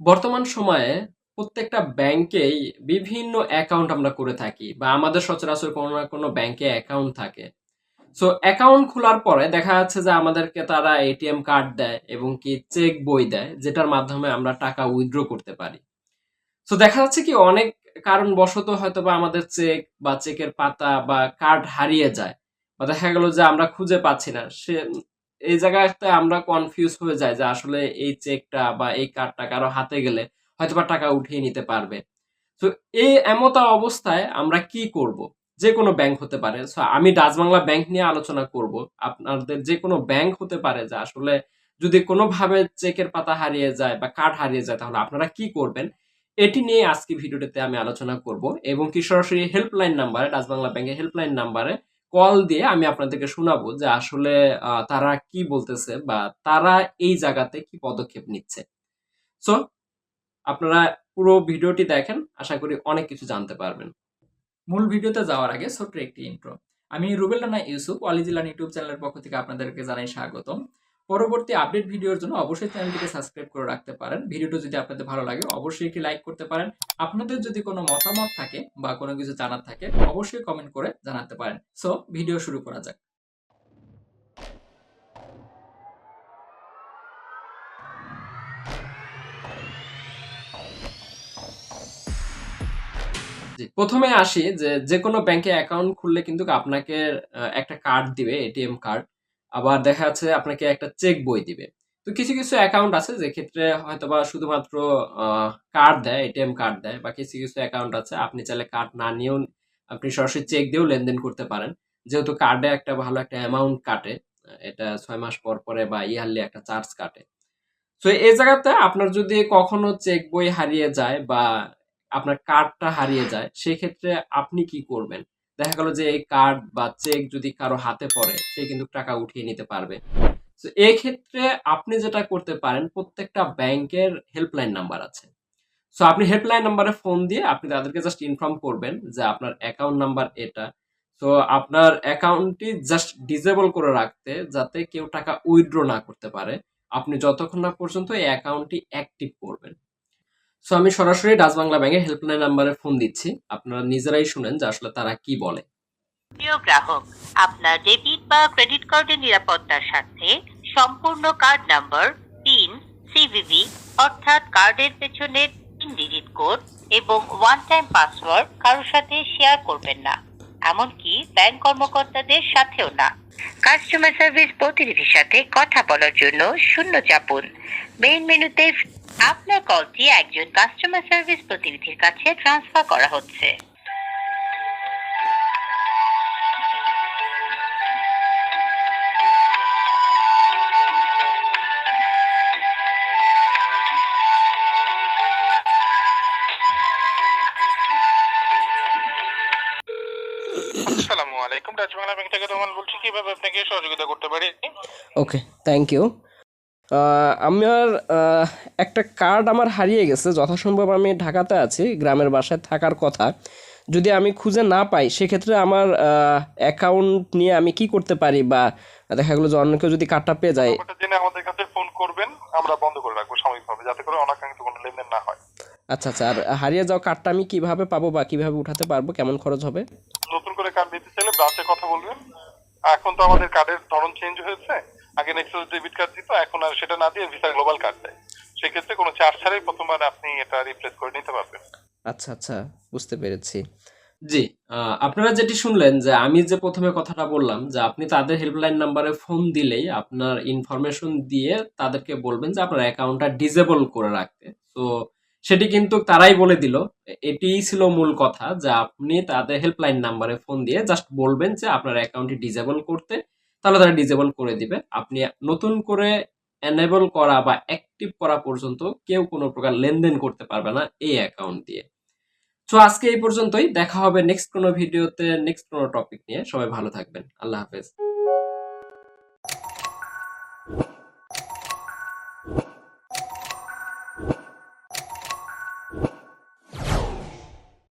বর্তমান সময়ে প্রত্যেকটা ব্যাংকেই বিভিন্ন অ্যাকাউন্ট আমরা করে থাকি বা আমাদের সচরাচর কোনো না কোনো ব্যাংকে অ্যাকাউন্ট থাকে। সো অ্যাকাউন্ট খোলার পরে দেখা যাচ্ছে যে আমাদেরকে তারা এটিএম কার্ড দেয় এবং কি চেক বই দেয়, যেটার মাধ্যমে আমরা টাকা উইথড্র করতে পারি। সো দেখা যাচ্ছে কি অনেক কারণবশত হয়তো বা আমাদের চেক বা চেকের পাতা বা কার্ড হারিয়ে যায় বা দেখা গেল যে আমরা খুঁজে পাচ্ছি না। সে এই জায়গাতে আমরা কনফিউজ হয়ে যায় যে আসলে এই চেকটা বা এই কার্ডটা কারও হাতে গেলে হয়তো বা টাকা উঠিয়ে নিতে পারবে। তো এই এমতা অবস্থায় আমরা কি করব? যে কোনো ব্যাংক হতে পারে। সো আমি ডাচ বাংলা ব্যাংক নিয়ে আলোচনা করব। আপনাদের যে কোনো ব্যাংক হতে পারে যে আসলে যদি কোনোভাবে চেকের পাতা হারিয়ে যায় বা কার্ড হারিয়ে যায় তাহলে আপনারা কি করবেন? এটি নিয়ে আজকে ভিডিওটিতে আমি আলোচনা করব এবং কি সরাসরি হেল্পলাইন নাম্বারে ডাচ বাংলা ব্যাংকের হেল্পলাইন নাম্বারে কল দিয়ে আমি আপনাদেরকে শোনাবো যে আসলে তারা কি বলতেছে বা তারা এই জায়গাতে কি পদক্ষেপ নিচ্ছে। সো আপনারা পুরো ভিডিওটি দেখেন, আশা করি অনেক কিছু জানতে পারবেন। মূল ভিডিওতে যাওয়ার আগে ছোট্ট একটি ইন্ট্রো আমি রুবেল রানা ইউসুফ অলিজিলান ইউটিউব চ্যানেলের পক্ষ থেকে আপনাদেরকে জানাই স্বাগতম। পরবর্তী আপডেট ভিডিওর জন্য অবশ্যই চ্যানেলটিকে সাবস্ক্রাইব করে রাখতে পারেন। ভিডিওটি যদি আপনাদের ভালো লাগে, অবশ্যই একটি লাইক করতে পারেন। আপনাদের যদি কোনো মতামত থাকে বা কোনো কিছু জানার থাকে, অবশ্যই কমেন্ট করে জানাতে পারেন। সো ভিডিও শুরু করা যাক। প্রথমে আসি যে যে কোনো ব্যাংকে অ্যাকাউন্ট খুললে কিন্তু আপনাকে একটা কার্ড দিবে এটিএম কার্ড আবার দেখা যাচ্ছে আপনাকে একটা চেক বই দিবে। তো কিছু কিছু অ্যাকাউন্ট আছে যে ক্ষেত্রে হয়তোবা শুধুমাত্র কার্ড দেয় এটিএম কার্ড দেয় বা কিছু কিছু অ্যাকাউন্ট আছে, আপনি চাইলে কার্ড না নিয়েও আপনি সরাসরি চেক দিয়েও লেনদেন করতে পারেন। যেহেতু কার্ডে একটা ভালো একটা অ্যামাউন্ট কাটে, এটা ছয় মাস পর পরে বা ইয়ারলি একটা চার্জ কাটে। তো এই জায়গাতে আপনার যদি কখনো চেক বই হারিয়ে যায় বা আপনার কার্ডটা হারিয়ে যায়, সেক্ষেত্রে আপনি কি করবেন? দেখা গেল যে এই কার্ড বা চেক যদি কারও হাতে পড়ে, সে কিন্তু টাকা উঠিয়ে নিতে পারবে। তো এই ক্ষেত্রে আপনি যেটা করতে পারেন, প্রত্যেকটা ব্যাংকের হেল্পলাইন নাম্বার আছে। সো আপনি হেল্পলাইন নাম্বারে ফোন দিয়ে আপনি তাদেরকে জাস্ট ইনফর্ম করবেন যে আপনার অ্যাকাউন্ট নাম্বার এটা। তো আপনার অ্যাকাউন্টটি জাস্ট ডিজেবল করে রাখতে, যাতে কেউ টাকা উইথড্র না করতে পারে, আপনি যতক্ষণ না পর্যন্ত এই অ্যাকাউন্টটি অ্যাক্টিভ করবেন। সো আমি সরাসরি ডাচ বাংলা ব্যাংকের হেল্পলাইন নাম্বারে ফোন দিচ্ছি। আপনারা নিজেরাই শুনেন যে আসলে তারা কি বলে। প্রিয় গ্রাহক, আপনার ডেবিট বা ক্রেডিট কার্ডের নিরাপত্তার সাথে সম্পূর্ণ কার্ড নাম্বার পিন সিভিভি অর্থাৎ কার্ডের পেছনে তিন ডিজিট কোড এবং ওয়ান টাইম পাসওয়ার্ড কারোর সাথে শেয়ার করবেন না। এমনকি ব্যাংক কর্মকর্তাদের সাথেও না। কাস্টমার সার্ভিস প্রতিনিধির সাথে কথা বলার জন্য শূন্য চাপুন। মেইন মেনুতে আপনার কলটি একজন কাস্টমার সার্ভিস প্রতিনিধির কাছে ট্রান্সফার করা হচ্ছে। আসসালামু আলাইকুম ডাচ বাংলা ব্যাংক থেকে রোমান বলছি। কীভাবে আপনাকে সহযোগিতা করতে পারি? ওকে থ্যাংক ইউ আমার একটা কার্ড আমার হারিয়ে গেছে যথাসম্ভব আমি ঢাকাতে আছি গ্রামের বাসায় থাকার কথা। যদি আমি খুঁজে না পাই সেক্ষেত্রে আমার অ্যাকাউন্ট নিয়ে আমি কি করতে পারি বা দেখা গেলো যে অন্য কেউ যদি কার্ডটা পেয়ে যায়? জেনে আমাদের কাছে ফোন করবেন আমরা বন্ধ করে রাখব সাময়িকভাবে যাতে করে অনাকাঙ্ক্ষিত কোনো লেনদেন না হয়। আচ্ছা আচ্ছা আর হারিয়ে যাওয়া কার্ডটা আমি কীভাবে পাবো বা কীভাবে উঠাতে পারব কেমন খরচ হবে? নতুন করে কার্ড নিতে চাইলে ব্রাঞ্চে কথা বলবেন। এখন তো আমাদের কার্ডের ধরন চেঞ্জ হয়েছে। আগে নেক্সট ডেবিট কার্ড দিত এখন আর সেটা না দিয়ে ভিসা গ্লোবাল কার্ড দেয়। সেক্ষেত্রে কোনো চার্জ ছাড়াই প্রথমবার আপনি এটা রিপ্লেস করে নিতে পারবেন। আচ্ছা আচ্ছা বুঝতে পেরেছি। জি আহ, আপনারা যেটি শুনলেন যে আমি যে প্রথমে কথাটা বললাম যে আপনি তাদের হেল্পলাইন নাম্বারে ফোন দিলেই আপনার ইনফরমেশন দিয়ে তাদেরকে বলবেন যে আপনার অ্যাকাউন্টটা ডিসেবল করে রাখতে। তো সেটি কিন্তু তারাই বলে দিল। এটিই ছিল মূল কথা যে আপনি তাদের হেল্পলাইন নাম্বারে ফোন দিয়ে জাস্ট বলবেন যে আপনার অ্যাকাউন্টটি ডিসেবল করতে। তাহলে তারা ডিসেবল করে দিবে। আপনি নতুন করে এনেবল করা বা অ্যাক্টিভ করা পর্যন্ত কেউ কোনো প্রকার লেনদেন করতে পারবে না এই অ্যাকাউন্ট দিয়ে। তো আজকে এই পর্যন্তই। দেখা হবে নেক্সট কোনো ভিডিওতে নেক্সট কোনো টপিক নিয়ে। সবাই ভালো থাকবেন। আল্লাহ হাফেজ।